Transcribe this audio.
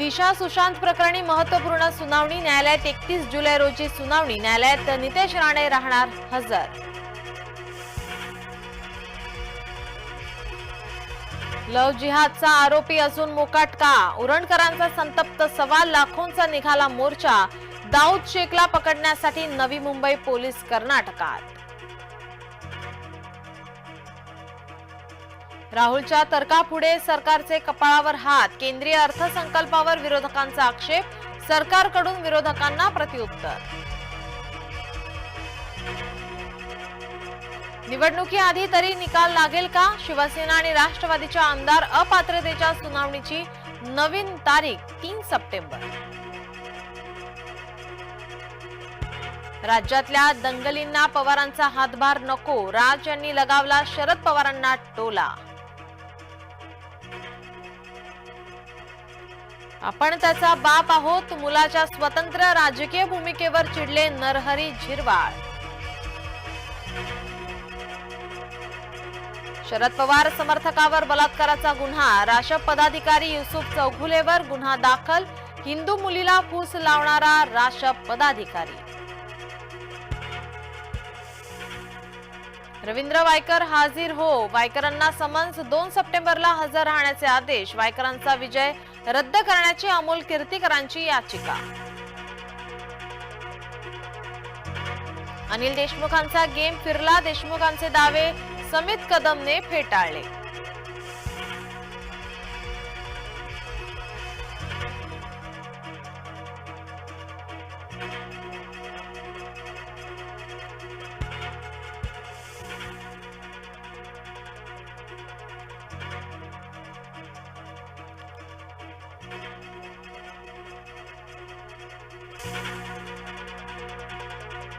दिशा सुशांत प्रकरणी महत्त्वपूर्ण सुनावणी न्यायालयात एकतीस जुलै रोजी सुनावणी. न्यायालयात नितेश राणे राहणार हजर. लव जिहादचा आरोपी असून मोकाट का उरणकरांचा संतप्त सवाल लाखोंचा निघाला मोर्चा. दाऊद शेखला पकडण्यासाठी नवी मुंबई पोलीस कर्नाटकात. राहुलच्या तर्कापुढे सरकारचे कपाळावर हात केंद्रीय अर्थसंकल्पावर विरोधकांचा आक्षेप सरकारकडून विरोधकांना प्रत्युत्तर. निवडणुकीआधी तरी निकाल लागेल का? शिवसेना आणि राष्ट्रवादीच्या आमदार अपात्रतेच्या सुनावणीची नवीन तारीख तीन सप्टेंबर. राज्यातल्या दंगलींना पवारांचा हातभार नको राज यांनी लगावला शरद पवारांना टोला. आपण त्याचा बाप आहोत मुलाच्या स्वतंत्र राजकीय भूमिकेवर चिडले नरहरी झिरवाळ. शरद पवार समर्थकावर बलात्काराचा गुन्हा राशप पदाधिकारी युसुफ चौघुलेवर गुन्हा दाखल हिंदू मुलीला फूस लावणारा राशप पदाधिकारी. रवींद्र वायकर हाजीर हो वायकरांना समन्स दोन सप्टेंबरला हजर राहण्याचे आदेश वायकरांचा विजय रद्द करण्याची अमोल कीर्तीकरांची याचिका. अनिल देशमुखांचा गेम फिरला देशमुखांचे दावे समित कदमने फेटाळले.